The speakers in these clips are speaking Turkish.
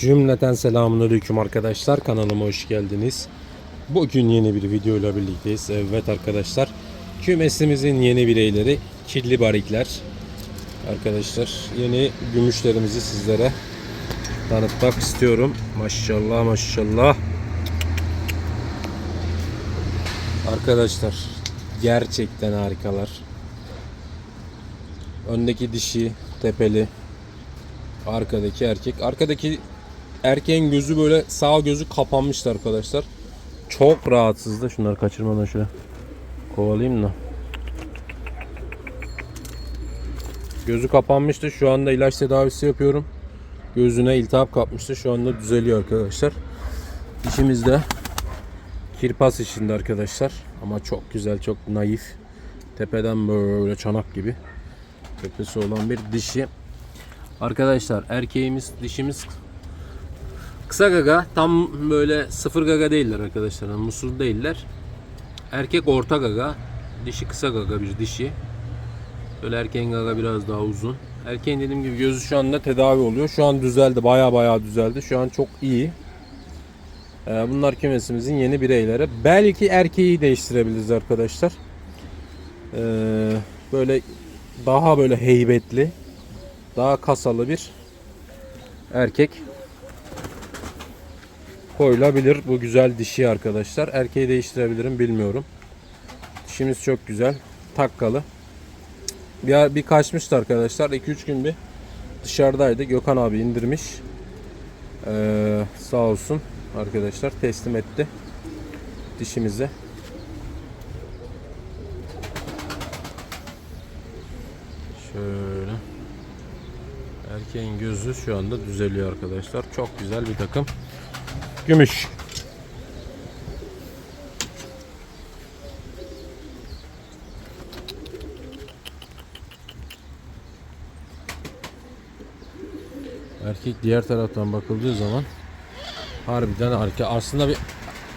Cümleten selamünaleyküm arkadaşlar. Kanalıma hoş geldiniz. Bugün yeni bir video ile birlikteyiz. Evet arkadaşlar. Kümesimizin yeni bireyleri kirli barikler. Arkadaşlar yeni gümüşlerimizi sizlere tanıtmak istiyorum. Maşallah maşallah. Arkadaşlar gerçekten harikalar. Öndeki dişi tepeli, arkadaki erkek. Arkadaki erkeğin gözü böyle sağ gözü kapanmıştı arkadaşlar. Çok rahatsızdı. Şunları kaçırmadan şöyle kovalayayım da. Gözü kapanmıştı. Şu anda ilaç tedavisi yapıyorum. Gözüne iltihap kapmıştı. Şu anda düzeliyor arkadaşlar. İşimiz de kirpas işinde arkadaşlar. Ama çok güzel, çok naif. Tepeden böyle çanak gibi. Tepesi olan bir dişi. Arkadaşlar erkeğimiz, dişimiz kısa gaga. Tam böyle sıfır gaga değiller arkadaşlar. Musul değiller. Erkek orta gaga. Dişi kısa gaga bir dişi. Böyle erkeğin gaga biraz daha uzun. Erkeğin dediğim gibi gözü şu anda tedavi oluyor. Şu an düzeldi. Baya baya düzeldi. Şu an çok iyi. Ee, Bunlar kümesimizin yeni bireyleri. Belki erkeği değiştirebiliriz arkadaşlar. Ee, Böyle daha böyle heybetli, daha kasalı bir erkek koyulabilir. Bu güzel dişi arkadaşlar. Erkeği değiştirebilirim bilmiyorum. Dişimiz çok güzel. Takkalı. Bir, bir kaçmıştı arkadaşlar. 2-3 gün bir dışarıdaydı. Gökhan abi indirmiş. Ee, sağ olsun arkadaşlar teslim etti dişimizi. Şöyle. Erkeğin gözü şu anda düzeliyor arkadaşlar. Çok güzel bir takım. Gümüş. Erkek diğer taraftan bakıldığı zaman harbiden erkek. Aslında bir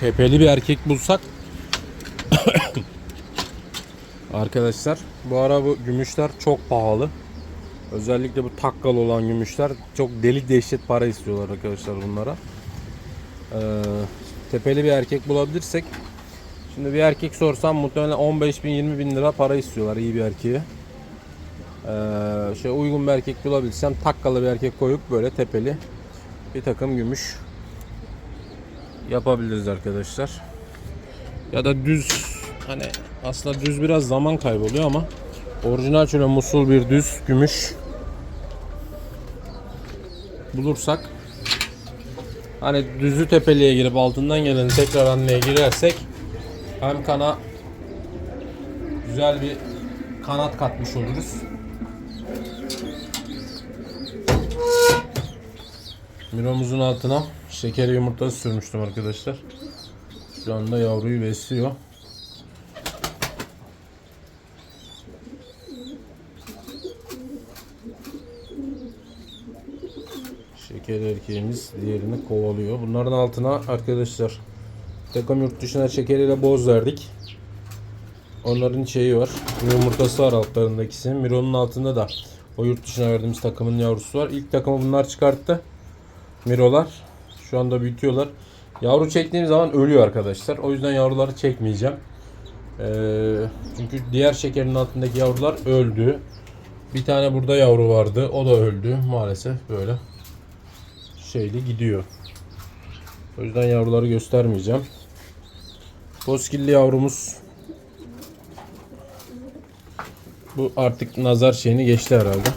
tepeli bir erkek bulsak Arkadaşlar bu ara bu gümüşler çok pahalı. Özellikle bu takkalı olan gümüşler çok deli dehşet para istiyorlar arkadaşlar bunlara. Ee, tepeli bir erkek bulabilirsek Şimdi bir erkek sorsam muhtemelen 15 bin 20 bin lira para istiyorlar iyi bir erkeğe. Ee, şey uygun bir erkek bulabilsem takkalı bir erkek koyup böyle tepeli bir takım gümüş yapabiliriz arkadaşlar. Ya da düz hani aslında düz biraz zaman kayboluyor ama orijinal şöyle musul bir düz gümüş bulursak hani düzü tepeliğe girip altından gelen tekrar anneye girersek hem kana güzel bir kanat katmış oluruz. Miromuzun altına şekeri yumurtası sürmüştüm arkadaşlar. Şu anda yavruyu besliyor. Şeker erkeğimiz diğerini kovalıyor. Bunların altına arkadaşlar takım yurt dışına şekeriyle boz verdik. Onların şeyi var. Yumurtası var altlarında ikisinin. Miro'nun altında da o yurt dışına verdiğimiz takımın yavrusu var. İlk takımı bunlar çıkarttı. Mirolar. Şu anda büyütüyorlar. Yavru çektiğim zaman ölüyor arkadaşlar. O yüzden yavruları çekmeyeceğim. Ee, çünkü diğer şekerin altındaki yavrular öldü. Bir tane burada yavru vardı. O da öldü. Maalesef böyle şeyli gidiyor. O yüzden yavruları göstermeyeceğim. Boskilli yavrumuz bu artık nazar şeyini geçti herhalde.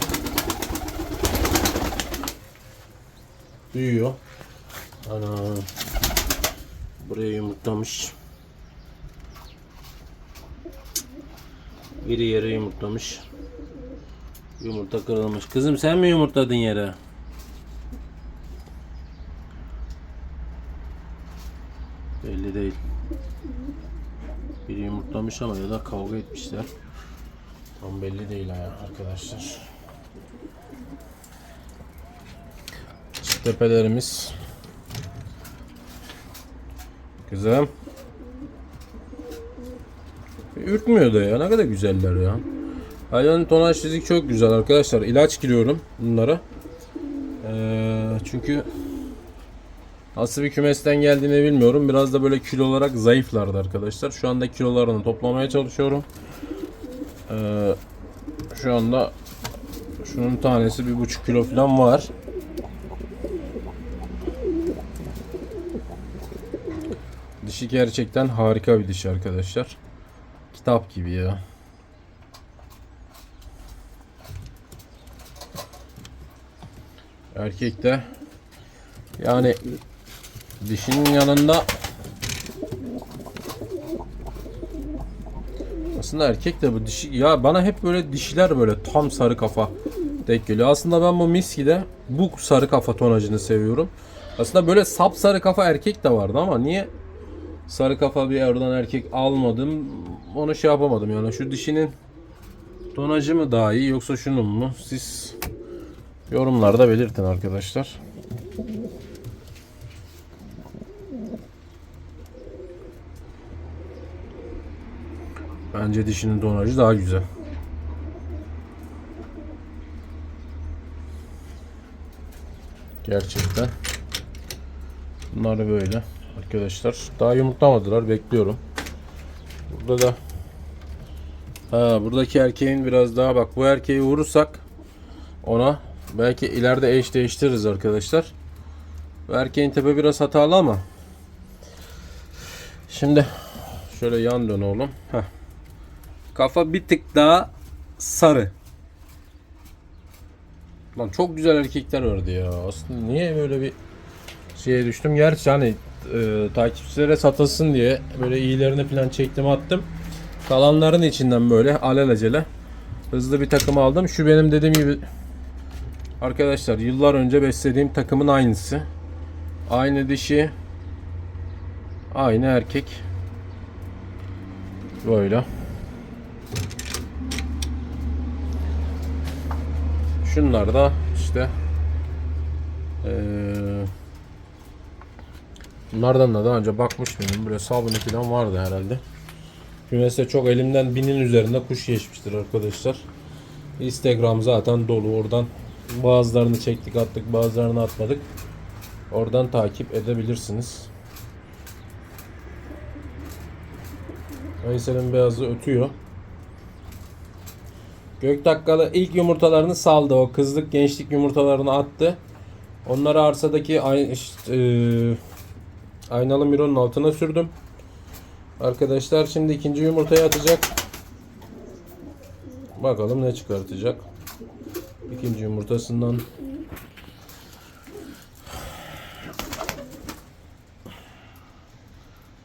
Büyüyor. Ana. Buraya yumurtlamış. Biri yere yumurtlamış. Yumurta kırılmış. Kızım sen mi yumurtladın yere? Belli değil. Yumurtlamış ama ya da kavga etmişler. Tam belli değil ya arkadaşlar. Tepelerimiz. Kızım. Ürkmüyor da ya. Ne kadar güzeller ya. Hayvanın tonaj fizik çok güzel arkadaşlar. İlaç giriyorum bunlara. Ee, çünkü Nasıl bir kümesten geldiğini bilmiyorum. Biraz da böyle kilo olarak zayıflardı arkadaşlar. Şu anda kilolarını toplamaya çalışıyorum. Ee, şu anda şunun tanesi bir buçuk kilo falan var. Dişi gerçekten harika bir dişi arkadaşlar. Kitap gibi ya. Erkek de yani dişinin yanında aslında erkek de bu dişi ya bana hep böyle dişiler böyle tam sarı kafa denk geliyor. Aslında ben bu miskide bu sarı kafa tonajını seviyorum. Aslında böyle sap sarı kafa erkek de vardı ama niye sarı kafa bir oradan erkek almadım onu şey yapamadım yani şu dişinin tonajı mı daha iyi yoksa şunun mu siz yorumlarda belirtin arkadaşlar. Bence dişinin tonajı daha güzel. Gerçekten. Bunlar böyle arkadaşlar. Daha yumurtlamadılar. Bekliyorum. Burada da ha, buradaki erkeğin biraz daha bak bu erkeği vurursak ona belki ileride eş değiştiririz arkadaşlar. Bu erkeğin tepe biraz hatalı ama şimdi şöyle yan dön oğlum. Heh. Kafa bir tık daha sarı. Lan çok güzel erkekler vardı ya. Aslında niye böyle bir şeye düştüm? Gerçi hani e, takipçilere satılsın diye böyle iyilerini falan çektim attım. Kalanların içinden böyle alelacele hızlı bir takım aldım. Şu benim dediğim gibi arkadaşlar yıllar önce beslediğim takımın aynısı. Aynı dişi. Aynı erkek. Böyle. Şunlar da işte eee bunlardan da daha önce bakmış mıydım? Böyle sabunu falan vardı herhalde. Kümeste çok elimden binin üzerinde kuş geçmiştir arkadaşlar. Instagram zaten dolu. Oradan bazılarını çektik attık bazılarını atmadık. Oradan takip edebilirsiniz. Veysel'in beyazı ötüyor. Göktakkalı ilk yumurtalarını saldı. O kızlık gençlik yumurtalarını attı. Onları arsadaki ay, işte, e, aynalı mironun altına sürdüm. Arkadaşlar şimdi ikinci yumurtayı atacak. Bakalım ne çıkartacak. İkinci yumurtasından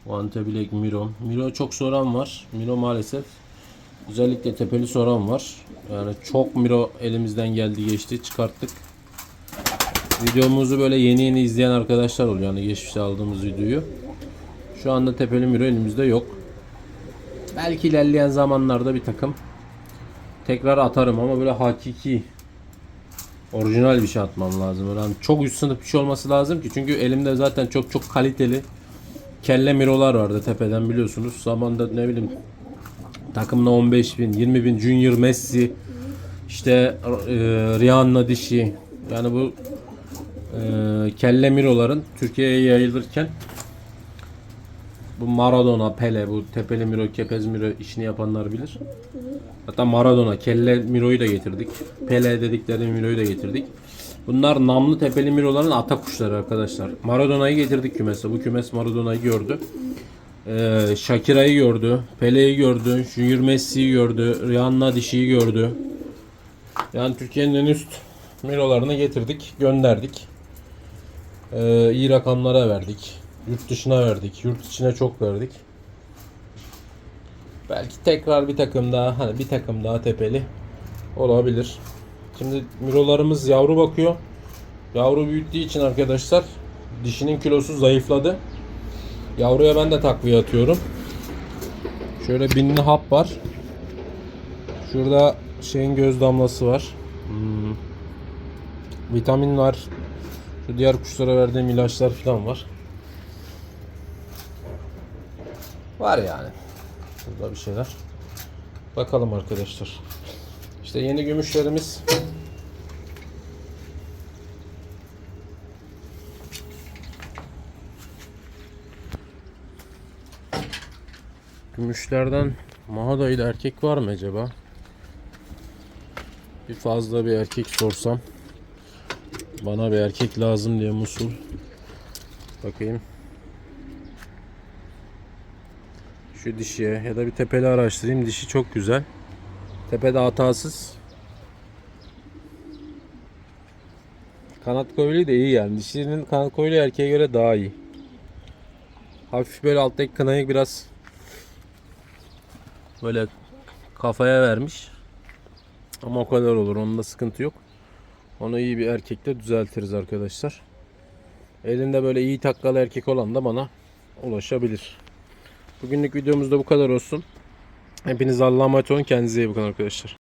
Vante Black Miro. Miro çok soran var. Miro maalesef özellikle tepeli soran var. Yani çok Miro elimizden geldi geçti çıkarttık. Videomuzu böyle yeni yeni izleyen arkadaşlar oluyor. Yani geçmişte aldığımız videoyu. Şu anda tepeli Miro elimizde yok. Belki ilerleyen zamanlarda bir takım tekrar atarım ama böyle hakiki orijinal bir şey atmam lazım. Hani çok üst sınıf bir şey olması lazım ki çünkü elimde zaten çok çok kaliteli kelle mirolar vardı tepeden biliyorsunuz. Zamanda ne bileyim takımda 15 bin, 20 bin Junior Messi işte e, Rihanna dişi yani bu e, kelle miroların Türkiye'ye yayılırken bu Maradona, Pele, bu tepeli miro, kepez miro işini yapanlar bilir. Hatta Maradona, kelle miroyu da getirdik. Pele dedikleri miroyu da getirdik. Bunlar namlı tepeli miroların ata kuşları arkadaşlar. Maradona'yı getirdik kümese. Bu kümes Maradona'yı gördü. Ee, Shakira'yı gördü. Pele'yi gördü. Junior Messi'yi gördü. Rihanna dişiyi gördü. Yani Türkiye'nin en üst mirolarını getirdik. Gönderdik. Ee, iyi rakamlara verdik. Yurt dışına verdik. Yurt içine çok verdik. Belki tekrar bir takım daha hani bir takım daha tepeli olabilir. Şimdi mirolarımız yavru bakıyor. Yavru büyüttüğü için arkadaşlar dişinin kilosu zayıfladı. Yavruya ben de takviye atıyorum. Şöyle binli hap var. Şurada şeyin göz damlası var. Hmm. Vitamin var. Şu diğer kuşlara verdiğim ilaçlar falan var. Var yani. Burada bir şeyler. Bakalım arkadaşlar. İşte yeni gümüşlerimiz Gümüşlerden Mahada'yla erkek var mı acaba? Bir fazla bir erkek sorsam. Bana bir erkek lazım diye Musul. Bakayım. Şu dişiye ya da bir tepeli araştırayım. Dişi çok güzel. Tepede hatasız. Kanat koyulu da iyi yani. Dişinin kanat koyulu erkeğe göre daha iyi. Hafif böyle alttaki kınayı biraz böyle kafaya vermiş. Ama o kadar olur. Onda sıkıntı yok. Onu iyi bir erkekle düzeltiriz arkadaşlar. Elinde böyle iyi takkalı erkek olan da bana ulaşabilir. Bugünlük videomuz da bu kadar olsun. Hepiniz Allah'a emanet olun. Kendinize iyi bakın arkadaşlar.